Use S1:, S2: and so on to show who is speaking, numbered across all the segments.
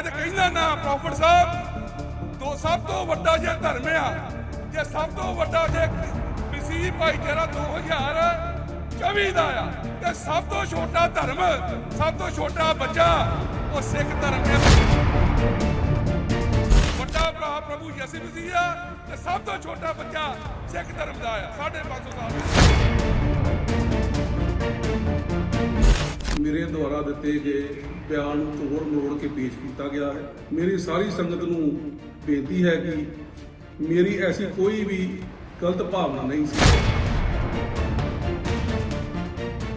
S1: ਮੈਂ ਤਾਂ ਕਹਿੰਦਾ ਨਾ ਪ੍ਰੋਫਟ ਸਾਹਿਬ, ਦੋ ਸਭ ਤੋਂ ਵੱਡਾ ਜੇ ਧਰਮ ਆ, ਜੇ ਸਭ ਤੋਂ ਵੱਡਾ ਜੇ ਮਸੀਹ ਭਾਈਚਾਰਾ 2024 ਦਾ ਆ, ਤੇ ਸਭ ਤੋਂ ਛੋਟਾ ਧਰਮ, ਸਭ ਤੋਂ ਛੋਟਾ ਬੱਚਾ, ਉਹ ਸਿੱਖ ਧਰਮ ਹੈ। ਵੱਡਾ ਭਰਾ ਪ੍ਰਭੂ ਯਿਸੂ ਮਸੀਹ ਆ, ਤੇ ਸਭ ਤੋਂ ਛੋਟਾ ਬੱਚਾ ਸਿੱਖ ਧਰਮ ਦਾ ਆ 550 ਸਾਲ।
S2: ਮੇਰੇ ਦੁਆਰਾ ਦਿੱਤੇ ਗਏ ਬਿਆਨ ਨੂੰ ਤੋੜ ਮਰੋੜ ਕੇ ਪੇਸ਼ ਕੀਤਾ ਗਿਆ ਹੈ। ਮੇਰੀ ਸਾਰੀ ਸੰਗਤ ਨੂੰ ਬੇਨਤੀ ਹੈ ਕਿ ਮੇਰੀ ਐਸੀ ਕੋਈ ਵੀ ਗਲਤ ਭਾਵਨਾ ਨਹੀਂ ਸੀ।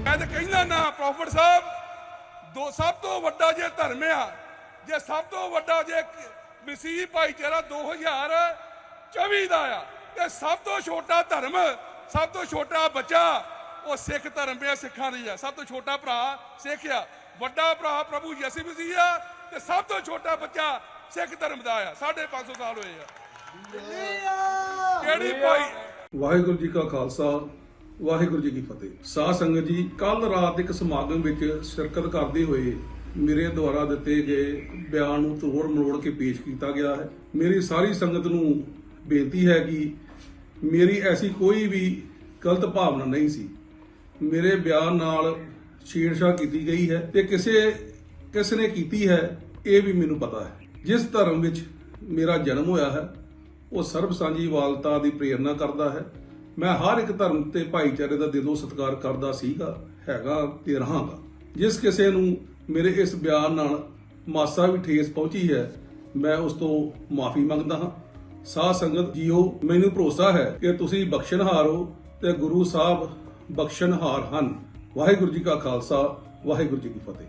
S1: ਮੈਂ ਤਾਂ ਕਹਿੰਦਾ ਨਾ ਪ੍ਰੋਫਟ ਸਾਹਿਬ, ਦੋ ਸਭ ਤੋਂ ਵੱਡਾ ਜੇ ਧਰਮ ਆ, ਜੇ ਸਭ ਤੋਂ ਵੱਡਾ ਜੇ ਮਸੀਹ ਭਾਈਚਾਰਾ 2024 ਦਾ ਆ, ਤੇ ਸਭ ਤੋਂ ਛੋਟਾ ਧਰਮ, ਸਭ ਤੋਂ ਛੋਟਾ ਬੱਚਾ ਉਹ ਸਿੱਖ ਧਰਮ ਪਿਆ ਸਿੱਖਾਂ ਦੀ ਆ। ਸਭ ਤੋਂ ਛੋਟਾ ਭਰਾ ਸਿੱਖ ਆ। ਵੱਡਾ ਭਰਾ ਪ੍ਰਭੂ ਯਿਸੂ ਮਸੀਹ ਆ ਤੇ ਸਭ ਤੋਂ ਛੋਟਾ ਬੱਚਾ ਸਿੱਖ ਧਰਮ ਦਾ ਆ। 550 ਸਾਲ ਹੋਏ ਆ। ਕਿਹੜੀ ਭਾਈ?
S2: ਵਾਹਿਗੁਰੂ ਜੀ ਕਾ ਖਾਲਸਾ ਵਾਹਿਗੁਰੂ ਜੀ ਕੀ ਫਤਿਹ। ਸਾਧ ਸੰਗਤ ਜੀ ਕੱਲ ਰਾਤ ਇੱਕ ਸਮਾਗਮ ਵਿੱਚ ਸ਼ਿਰਕਤ ਕਰਦੇ ਹੋਏ ਮੇਰੇ ਦੁਆਰਾ ਦਿੱਤੇ ਗਏ ਬਿਆਨ ਨੂੰ ਤੋੜ ਮਰੋੜ ਕੇ ਪੇਸ਼ ਕੀਤਾ ਗਿਆ ਹੈ। ਮੇਰੀ ਸਾਰੀ ਸੰਗਤ ਨੂੰ ਬੇਨਤੀ ਹੈ ਕਿ ਮੇਰੀ ਐਸੀ ਕੋਈ ਵੀ ਗਲਤ ਭਾਵਨਾ ਨਹੀਂ ਸੀ। ਮੇਰੇ ਬਿਆਨ ਨਾਲ ਛੇੜਛਾੜ ਕੀਤੀ ਗਈ ਹੈ ਤੇ ਕਿਸੇ, ਕਿਸ ਨੇ ਕੀਤੀ ਹੈ, ਇਹ ਵੀ ਮੈਨੂੰ ਪਤਾ ਹੈ। ਜਿਸ ਧਰਮ ਵਿੱਚ ਮੇਰਾ ਜਨਮ ਹੋਇਆ ਹੈ, ਉਹ ਸਰਬ ਸਾਂਝੀ ਵਾਲਤਾ ਦੀ ਪ੍ਰੇਰਣਾ ਕਰਦਾ ਹੈ। ਮੈਂ ਹਰ ਇੱਕ ਧਰਮ ਤੇ ਭਾਈਚਾਰੇ ਦਾ ਦਿਲੋਂ ਸਤਿਕਾਰ ਕਰਦਾ ਸੀਗਾ, ਹੈਗਾ ਤੇ ਰਹਾਂਗਾ। ਜਿਸ ਕਿਸੇ ਨੂੰ ਮੇਰੇ ਇਸ ਬਿਆਨ ਨਾਲ ਮਾਸਾ ਵੀ ਠੇਸ ਪਹੁੰਚੀ ਹੈ, ਮੈਂ ਉਸ ਤੋਂ ਮਾਫੀ ਮੰਗਦਾ ਹਾਂ। ਸਾਧ ਸੰਗਤ ਜੀਓ, ਮੈਨੂੰ ਭਰੋਸਾ ਹੈ ਕਿ ਤੁਸੀਂ ਬਖਸ਼ਣਹਾਰ ਹੋ ਤੇ ਗੁਰੂ ਸਾਹਿਬ ਬਖਸ਼ਣਹਾਰ ਹਨ। ਵਾਹਿਗੁਰੂ ਜੀ ਕਾ ਖਾਲਸਾ ਵਾਹਿਗੁਰੂ ਜੀ ਕੀ ਫਤਿਹ।